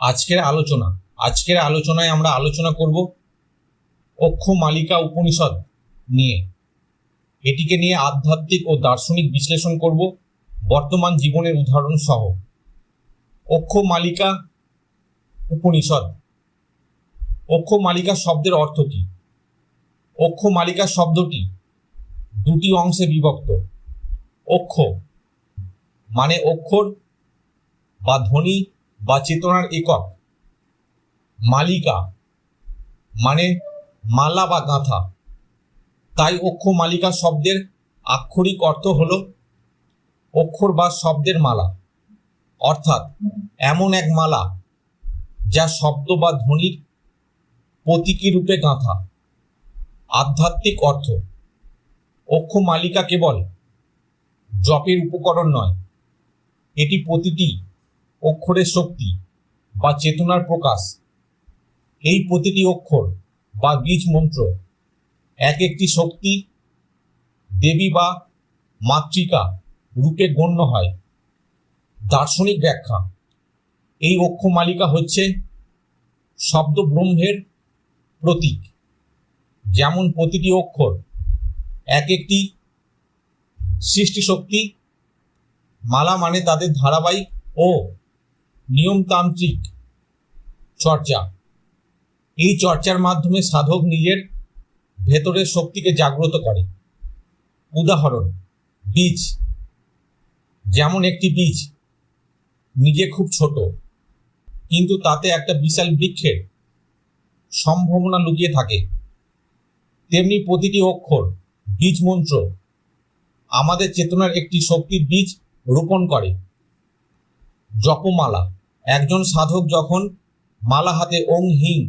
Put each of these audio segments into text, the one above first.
আজকের আলোচনা, আজকের আলোচনায় আমরা আলোচনা করব অক্ষ মালিকা উপনিষদ নিয়ে। এটিকে নিয়ে আধ্যাত্মিক ও দার্শনিক বিশ্লেষণ করব, বর্তমান জীবনের উদাহরণ সহ। অক্ষ মালিকা উপনিষদ। অক্ষ মালিকা শব্দের অর্থ কী? অক্ষ মালিকা শব্দটি দুটি অংশে বিভক্ত। অক্ষ মানে অক্ষর বা ধ্বনি বা চেতনার একক। মালিকা মানে মালা বা গাঁথা। তাই অক্ষ মালিকা শব্দের আক্ষরিক অর্থ হল অক্ষর বা শব্দের মালা। অর্থাৎ এমন এক মালা যা শব্দ বা ধ্বনির প্রতীকী রূপে গাঁথা। আধ্যাত্মিক অর্থ, অক্ষ মালিকা কেবল জপের উপকরণ নয়, এটি প্রতিটি অক্ষরের শক্তি বা চেতনার প্রকাশ। এই প্রতিটি অক্ষর বা বীজ মন্ত্র এক একটি শক্তি, দেবী বা মাতৃকা রূপে গণ্য হয়। দার্শনিক ব্যাখ্যা, এই অক্ষ মালিকা হচ্ছে শব্দ ব্রহ্মের প্রতীক। যেমন প্রতিটি অক্ষর এক একটি সৃষ্টি শক্তি মালা মানে তাদের ধারাবাহিক ও নিয়মতান্ত্রিক চর্চা। এই চর্চার মাধ্যমে সাধক নিজের ভেতরের শক্তিকে জাগ্রত করে। উদাহরণ, বীজ। যেমন একটি বীজ, নিজে খুব ছোট, কিন্তু তাতে একটা বিশাল বৃক্ষের সম্ভাবনা লুকিয়ে থাকে। তেমনি প্রতিটি অক্ষর, বীজ মন্ত্র, আমাদের চেতনার একটি শক্তির বীজ রোপণ করে। জপমালা। একজন সাধক যখন মালা হাতে ওং হিং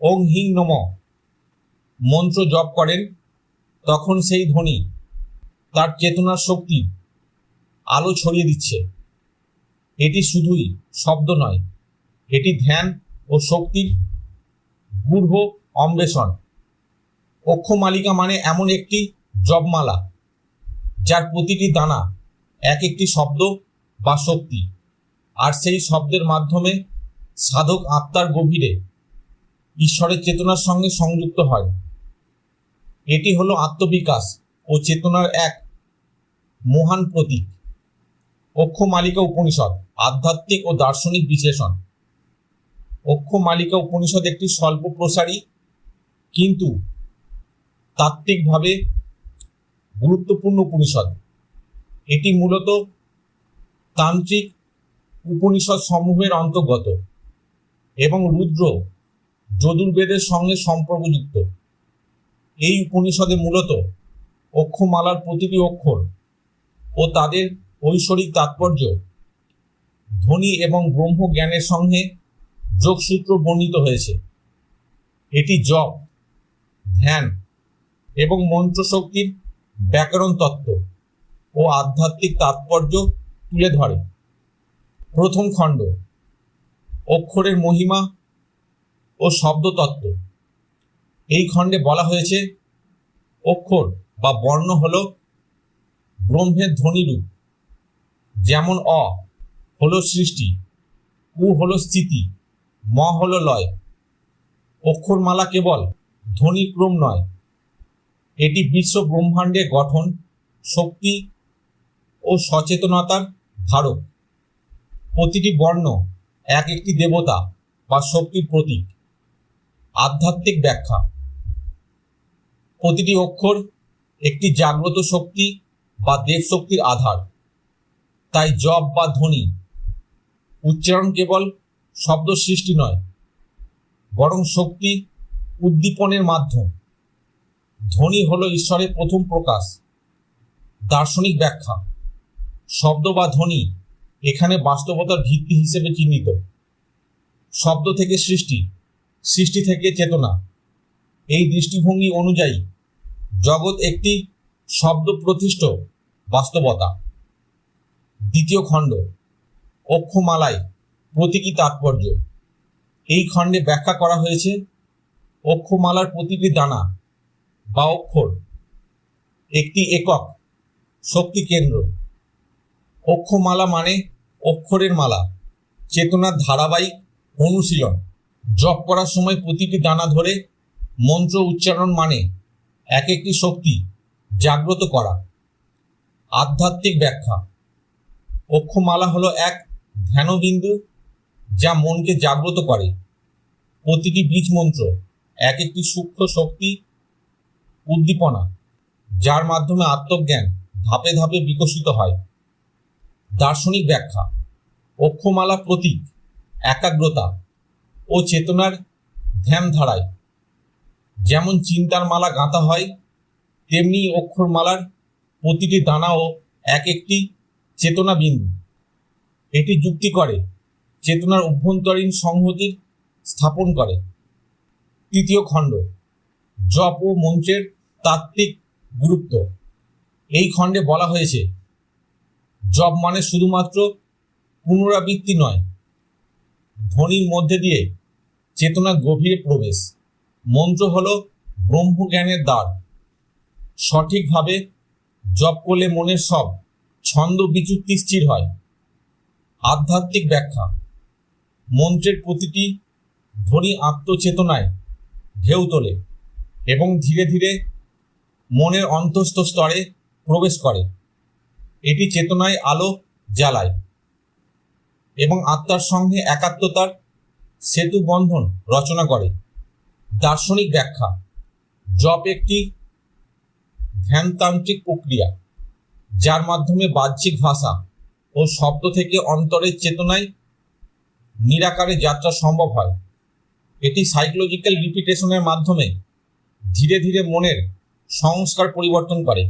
ওং হিং নম মন্ত্র জপ করেন, তখন সেই ধ্বনি তার চেতনার শক্তি আলো ছড়িয়ে দিচ্ছে। এটি শুধুই শব্দ নয়, এটি ধ্যান ও শক্তির গূঢ় অন্বেষণ। অক্ষমালিকা মানে এমন একটি জপমালা, যার প্রতিটি দানা এক একটি শব্দ বা শক্তি। আর সেই শব্দের মাধ্যমে সাধক আত্মার গভীরে ঈশ্বরের চেতনার সঙ্গে সংযুক্ত হয়। এটি হলো আত্মবিকাশ ও চেতনার এক মহান প্রতীক। অক্ষ মালিকা উপনিষদ, আধ্যাত্মিক ও দার্শনিক বিশ্লেষণ। অক্ষ মালিকা উপনিষদ একটি স্বল্প প্রসারী কিন্তু তাত্ত্বিকভাবে গুরুত্বপূর্ণ উপনিষদ। এটি মূলত তান্ত্রিক উপনিষদ সমূহের অন্তর্গত এবং রুদ্র যদুর্বেদের সঙ্গে সম্পর্কযুক্ত। এই উপনিষদে মূলত অক্ষমালার প্রতিটি অক্ষর ও তাদের ঐশ্বরিক তাৎপর্য ধ্বনি এবং ব্রহ্ম জ্ঞানের সঙ্গে যোগসূত্র বর্ণিত হয়েছে। এটি জপ, ধ্যান এবং মন্ত্রশক্তির ব্যাকরণ তত্ত্ব ও আধ্যাত্মিক তাৎপর্য তুলে ধরে। প্রথম খণ্ড, অক্ষরের মহিমা ও শব্দতত্ত্ব। এই খণ্ডে বলা হয়েছে, অক্ষর বা বর্ণ হল ব্রহ্মের ধ্বনিরূপ যেমন অ হলো সৃষ্টি, উ হলো স্থিতি, ম হলো লয়। অক্ষরমালা কেবল ধ্বনিক্রম নয়। এটি বিশ্ব ব্রহ্মাণ্ডের গঠন, শক্তি ও সচেতনতার ধারক। প্রতিটি বর্ণ এক একটি দেবতা বা শক্তির প্রতীক। আধ্যাত্মিক ব্যাখ্যা। প্রতিটি অক্ষর একটি জাগ্রত শক্তি বা দেব শক্তির আধার। তাই জপ বা ধ্বনি উচ্চারণ কেবল শব্দ সৃষ্টি নয়, বরং শক্তি উদ্দীপনের মাধ্যম। ধ্বনি হল ঈশ্বরের প্রথম প্রকাশ। দার্শনিক ব্যাখ্যা। শব্দ বা ধ্বনি এখানে বাস্তবতার ভিত্তি হিসেবে চিহ্নিত। শব্দ থেকে সৃষ্টি সৃষ্টি থেকে চেতনা। এই দৃষ্টিভঙ্গি অনুযায়ী জগৎ একটি শব্দ প্রতিষ্ঠ বাস্তবতা। দ্বিতীয় খণ্ড, অক্ষমালায় প্রতীকী তাৎপর্য। এই খণ্ডে ব্যাখ্যা করা হয়েছে, অক্ষমালার প্রতিটি দানা বা অক্ষর একটি একক শক্তি কেন্দ্র। অক্ষমালা মানে অক্ষরের মালা, চেতনার ধারাবাহিক অনুশীলন। জপ করার সময় প্রতিটি দানা ধরে মন্ত্র উচ্চারণ মানে এক একটি শক্তি জাগ্রত করা। আধ্যাত্মিক ব্যাখ্যা, অক্ষমালা হলো এক ধ্যানবিন্দু যা মনকে জাগ্রত করে। প্রতিটি বীজ মন্ত্র এক একটি সূক্ষ্ম শক্তি উদ্দীপনা, যার মাধ্যমে আত্মজ্ঞান ধাপে ধাপে বিকশিত হয়। দার্শনিক ব্যাখ্যা অক্ষমালা প্রতীক, একাগ্রতা ও চেতনার ধ্যান ধারায়। যেমন চিন্তার মালা গাঁথা হয়, তেমনি অক্ষরমালার প্রতিটি দানাও এক একটি চেতনা বিন্দু। এটি যুক্তি করে, চেতনার অভ্যন্তরীণ সংহতির স্থাপন করে। তৃতীয় খণ্ড, জপ ও মন্ত্রের তাত্ত্বিক গুরুত্ব। এই খণ্ডে বলা হয়েছে জপ মানে শুধুমাত্র পুনরাবৃত্তি নয়, ধ্বনির মধ্যে দিয়ে চেতনা গভীরে প্রবেশ। মন্ত্র হলো ব্রহ্মজ্ঞানের দ্বার। সঠিকভাবে জপ করলে মনের সব ছন্দ বিচ্যুতি স্থির হয়। আধ্যাত্মিক ব্যাখ্যা। মন্ত্রের প্রতিটি ধ্বনি আত্মচেতনায় ঢেউ তোলে এবং ধীরে ধীরে মনের অন্তস্থ স্তরে প্রবেশ করে। এটি চেতনায় আলো জ্বালায় এবং আত্মার সঙ্গে একাত্মতার সেতু বন্ধন রচনা করে। দার্শনিক ব্যাখ্যা, জপ একটি ধ্যানতান্ত্রিক প্রক্রিয়া, যার মাধ্যমে বাহ্যিক ভাষা ও শব্দ থেকে অন্তরের চেতনায় নিরাকারে যাত্রা সম্ভব হয়। এটি সাইকোলজিক্যাল রিপিটেশনের মাধ্যমে ধীরে ধীরে মনের সংস্কার পরিবর্তন করে।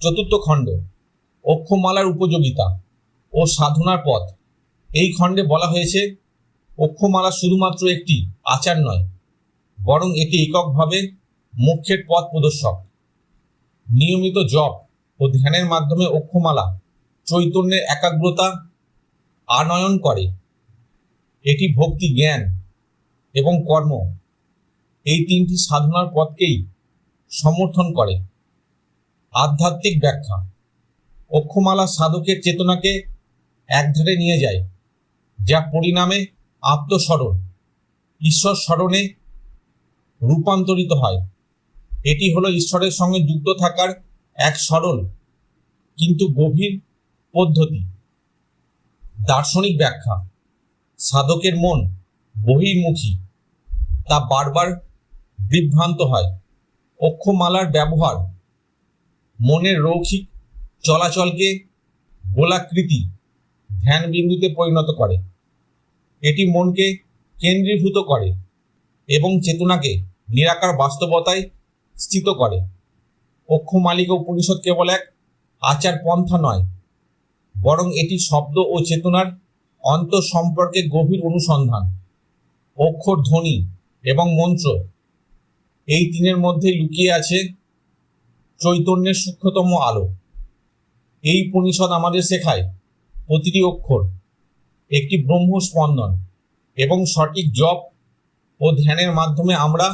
চতুর্থ খণ্ড, অক্ষমালার উপযোগিতা ও সাধনার পথ। এই খণ্ডে বলা হয়েছে, অক্ষমালা শুধুমাত্র একটি আচার নয়, বরং এটি এককভাবে মুখ্যের পথ প্রদর্শক। নিয়মিত জপ ও ধ্যানের মাধ্যমে অক্ষমালা চৈতন্যের একাগ্রতা আনয়ন করে। এটি ভক্তি, জ্ঞান এবং কর্ম, এই তিনটি সাধনার পথকেই সমর্থন করে। আধ্যাত্মিক ব্যাখ্যা। অক্ষমালা সাধকের চেতনাকে একধারে নিয়ে যায়, যা পরিণামে আত্মস্মরণ, ঈশ্বর স্মরণে রূপান্তরিত হয়। এটি হলো ঈশ্বরের সঙ্গে যুক্ত থাকার এক সরল, কিন্তু গভীর পদ্ধতি। দার্শনিক ব্যাখ্যা, সাধকের মন বহির্মুখী, তা বারবার বিভ্রান্ত হয়। অক্ষমালার ব্যবহার মনের রৌখিক চলাচলকে গোলাকৃতি ধ্যান বিন্দুতে পরিণত করে। এটি মনকে কেন্দ্রীভূত করে এবং চেতনাকে নিরাকার বাস্তবতায় স্থিত করে। অক্ষমালিকা উপনিষদ কেবল এক আচার পন্থা নয়, বরং এটি শব্দ ও চেতনার অন্ত সম্পর্কে গভীর অনুসন্ধান অক্ষর ধ্বনি এবং মন্ত্র। এই তিনের মধ্যে লুকিয়ে আছে চৈতন্যের সূক্ষ্মতম আলো। এই উপনিষদ আমাদের শেখায় প্রতিটি অক্ষর একটি ব্রহ্ম স্পন্দন এবং সঠিক জপ ও ধ্যানের মাধ্যমে আমরা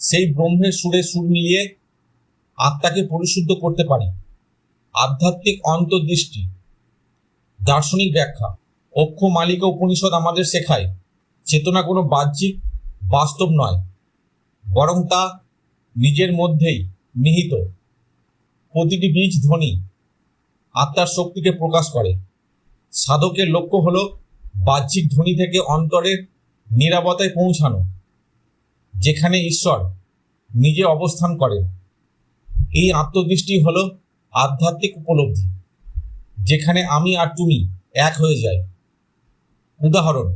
সেই ব্রহ্মের সুরে সুর মিলিয়ে আত্মাকে পরিশুদ্ধ করতে পারি। আধ্যাত্মিক অন্তর্দৃষ্টি, দার্শনিক ব্যাখ্যা, অক্ষ মালিকা উপনিষদ আমাদের শেখায় চেতনা কোনো বাহ্যিক, বাস্তব নয়, বরং তা নিজের মধ্যেই নিহিত। প্রতিটি বীজ ধ্বনি আত্মার শক্তিকে প্রকাশ করে। সাধকের লক্ষ্য হল বাহ্যিক ধ্বনি থেকে অন্তরের নিরাপত্তায় পৌঁছানো, যেখানে ঈশ্বর নিজে অবস্থান করেন। এই আত্মদৃষ্টি হল আধ্যাত্মিক উপলব্ধি, যেখানে আমি আর তুমি এক হয়ে যায় উদাহরণ,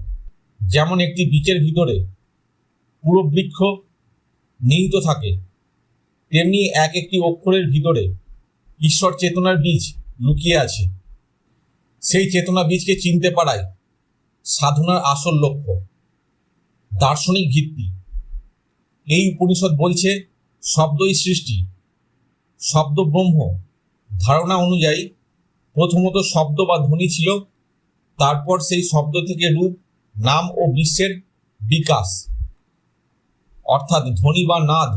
যেমন একটি বীচের ভিতরে পুরো বৃক্ষ নিহিত থাকে, তেমনি এক একটি অক্ষরের ভিতরে ঈশ্বর চেতনার বীজ লুকিয়ে আছে। সেই চেতনা বীজকে চিনতে পারাই সাধনার আসল লক্ষ্য, দার্শনিক ভিত্তি। এই উপনিষদ বলছে, শব্দই সৃষ্টি, শব্দ ব্রহ্ম। ধারণা অনুযায়ী প্রথমত শব্দ বা ধ্বনি ছিল, তারপর সেই শব্দ থেকে রূপ, নাম ও বিশ্বের বিকাশ। অর্থাৎ ধ্বনি বা নাদ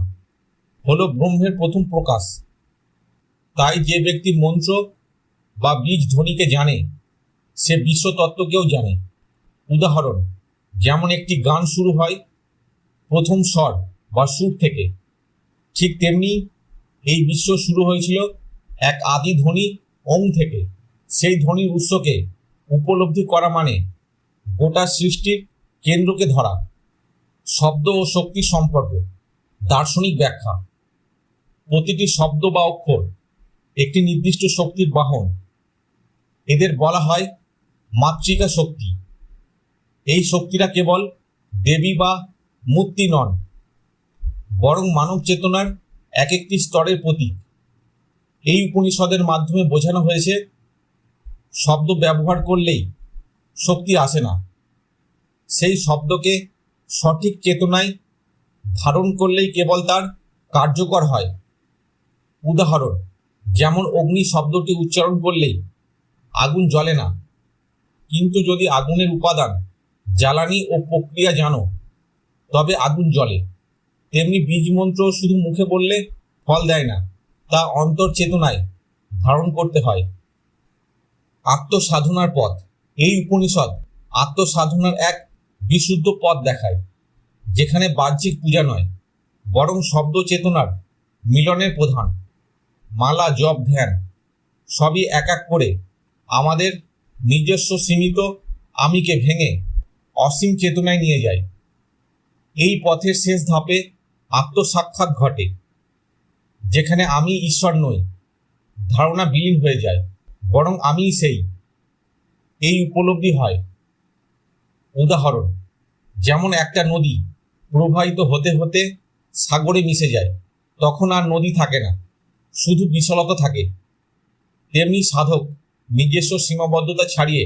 হল ব্রহ্মের প্রথম প্রকাশ। তাই যে ব্যক্তি মন্ত্র বা বীজ ধ্বনিকে জানে, সে বিশ্বতত্ত্বকেও জানে। উদাহরণ, যেমন একটি গান শুরু হয় প্রথম স্বর বা সুর থেকে, ঠিক তেমনি এই বিশ্ব শুরু হয়েছিল এক আদি ধ্বনি ওম থেকে। সেই ধ্বনির উৎসকে উপলব্ধি করা মানে গোটা সৃষ্টির কেন্দ্রকে ধরা, শব্দ ও শক্তির সম্পর্ক, দার্শনিক ব্যাখ্যা। প্রতিটি শব্দ বা অক্ষর একটি নির্দিষ্ট শক্তির বাহন। এদের বলা হয় মাতৃকা শক্তি। এই শক্তিরা কেবল দেবী বা মূর্তি নন, বরং মানব চেতনার এক একটি স্তরের প্রতীক। এই উপনিষদের মাধ্যমে বোঝানো হয়েছে, শব্দ ব্যবহার করলেই শক্তি আসে না। সেই শব্দকে সঠিক চেতনায় ধারণ করলেই কেবল তার কার্যকর হয়। উদাহরণ যেমন অগ্নি শব্দটি উচ্চারণ করলেই আগুন জ্বলে না। কিন্তু যদি আগুনের উপাদান, জ্বালানি ও প্রক্রিয়া জানো, তবে আগুন জ্বলে। তেমনি বীজ মন্ত্র শুধু মুখে বললে ফল দেয় না, তা অন্তর চেতনায় ধারণ করতে হয়। আত্মসাধনার পথ। এই উপনিষদ আত্মসাধনার এক বিশুদ্ধ পথ দেখায়, যেখানে বাহ্যিক পূজা নয়, বরং শব্দ চেতনার মিলনের প্রধান। মালা জপ ধ্যান, সবই এক এক করে আমাদের নিজস্ব সীমিত আমিকে ভেঙে অসীম চেতনায় নিয়ে যায়। এই পথের শেষ ধাপে আত্মসাক্ষাৎ ঘটে, যেখানে আমি ঈশ্বর নই, ধারণা বিলীন হয়ে যায়, বরং আমিই সেই। এই উপলব্ধি হয়। উদাহরণ, যেমন একটা নদী প্রবাহিত হতে হতে সাগরে মিশে যায়, তখন আর নদী থাকে না। শুধু বিশালতা থাকে, তেমনি সাধক নিজস্ব সীমাবদ্ধতা ছাড়িয়ে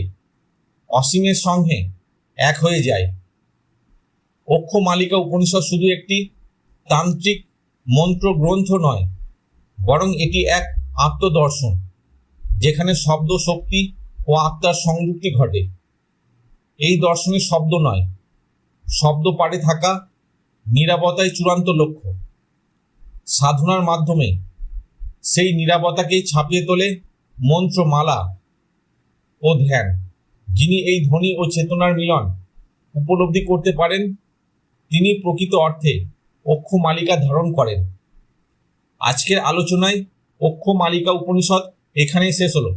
অসীমের সঙ্গে এক হয়ে যায়। অক্ষ মালিকা উপনিষদ শুধু একটি তান্ত্রিক মন্ত্র গ্রন্থ নয়, বরং এটি এক আত্মদর্শন, যেখানে শব্দ শক্তি ও আত্মার সংযুক্তি ঘটে। এই দর্শনে শব্দ নয়, শব্দ পাড়ে থাকা নিরাপত্তায় চূড়ান্ত লক্ষ্য। সাধনার মাধ্যমে সেই নিরাপত্তাকেই ছাপিয়ে তোলে মন্ত্রমালা ও ধ্যান। যিনি এই ধ্বনি ও চেতনার মিলন উপলব্ধি করতে পারেন, তিনি প্রকৃত অর্থে অক্ষ মালিকা ধারণ করেন। আজকের আলোচনায় অক্ষ মালিকা উপনিষদ এখানেই শেষ হলো।